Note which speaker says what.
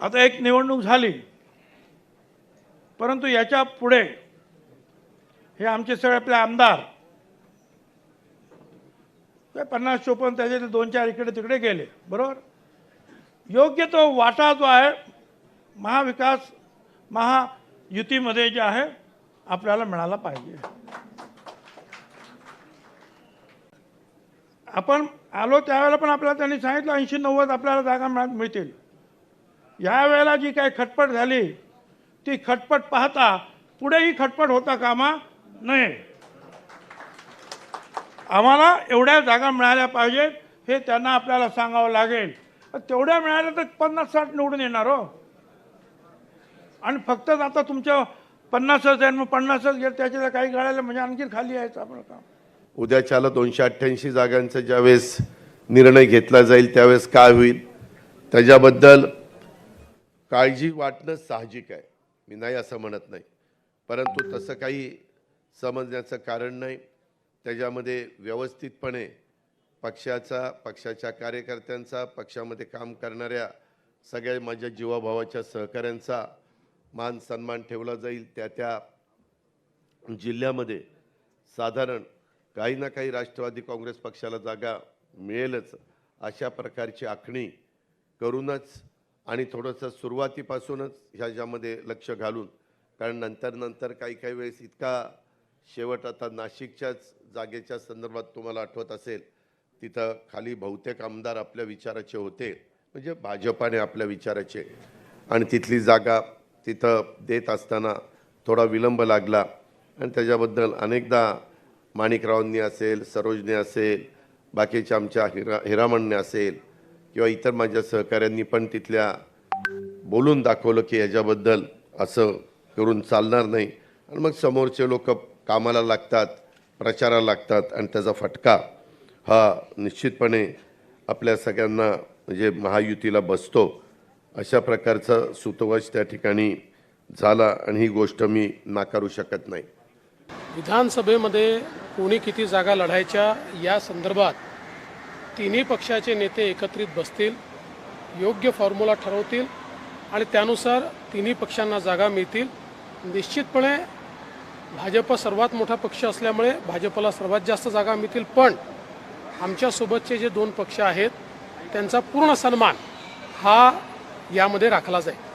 Speaker 1: आता एक निवडणूक झाली. परंतु याच्यापुढे हे आमचे सगळे आपले आमदार ते पन्नास चोपन्न त्याचे दोन चार इकडे तिकडे गेले बरोबर? योग्य तो वाटा जो आहे महाविकास महायुतीमध्ये जे आहे आपल्याला मिळाला पाहिजे. आपण आलो त्यावेळेला पण आपल्याला त्यांनी सांगितलं ऐंशी नव्वद आपल्याला जागा मिळतील. यावेळेला जी काही खटपट झाली ती खटपट पाहता पुढेही खटपट होता कामा नये. आम्हाला एवढ्या जागा मिळाल्या पाहिजेत हे त्यांना आपल्याला सांगावं लागेल. तेवढ्या मिळाल्या तर पन्नास साठ निवडून येणार हो. आणि फक्तच आता तुमच्या पन्नासच आहे मग पन्नासच गेलं त्याच्या काही गळायला म्हणजे आणखी खाली यायचं आपलं काम.
Speaker 2: उद्याच्याला दोनशे अठ्ठ्याऐंशी जागांचा ज्यावेळेस निर्णय घेतला जाईल त्यावेळेस काय होईल? त्याच्याबद्दल काळजी वाटणं साहजिक आहे. मी नाही असं म्हणत नाही. परंतु तसं काही समजण्याचं कारण नाही. त्याच्यामध्ये व्यवस्थितपणे पक्षाचा पक्षाच्या कार्यकर्त्यांचा पक्षामध्ये काम करणाऱ्या सगळ्या माझ्या जीवाभावाच्या सहकाऱ्यांचा मान सन्मान ठेवला जाईल. त्या त्या जिल्ह्यामध्ये साधारण काही ना काही राष्ट्रवादी काँग्रेस पक्षाला जागा मिळेलच अशा प्रकारची आखणी करूनच आणि थोडंसं सुरुवातीपासूनच ह्याच्यामध्ये लक्ष घालून कारण नंतर नंतर काही काही वेळेस इतका शेवट आता नाशिकच्याच जागेच्या संदर्भात तुम्हाला आठवत असेल तिथं खाली बहुतेक आमदार आपल्या विचाराचे होते म्हणजे भाजपाने आपल्या विचाराचे. आणि तिथली जागा तिथं देत असताना थोडा विलंब लागला. आणि त्याच्याबद्दल अनेकदा माणिकरावांनी असेल सरोजने असेल बाकीच्या आमच्या हिरा हिरामणने असेल किंवा इतर माझ्या सहकाऱ्यांनी पण तिथल्या बोलून दाखवलं की याच्याबद्दल असं करून चालणार नाही. आणि मग समोरचे लोक कामाला लागतात प्रचाराला लागतात आणि त्याचा फटका हा निश्चितपणे आपल्या सगळ्यांना म्हणजे महायुतीला बसतो. अशा प्रकारचा सुतवश त्या ठिकाणी झाला आणि ही गोष्ट मी नाकारू शकत नाही.
Speaker 3: विधानसभेमध्ये कोणी किती जागा लढायच्या या संदर्भात तिन्ही पक्षाचे नेते एकत्रित बसतील योग्य फॉर्म्युला ठरवतील आणि त्यानुसार तिन्ही पक्षांना जागा मिळतील. निश्चितपणे भाजप सर्वात मोठा पक्ष असल्यामुळे भाजपला सर्वात जास्त जागा मिळतील. पण आमच्यासोबतचे जे दोन पक्ष आहेत त्यांचा पूर्ण सन्मान हा यामध्ये राखला जाईल.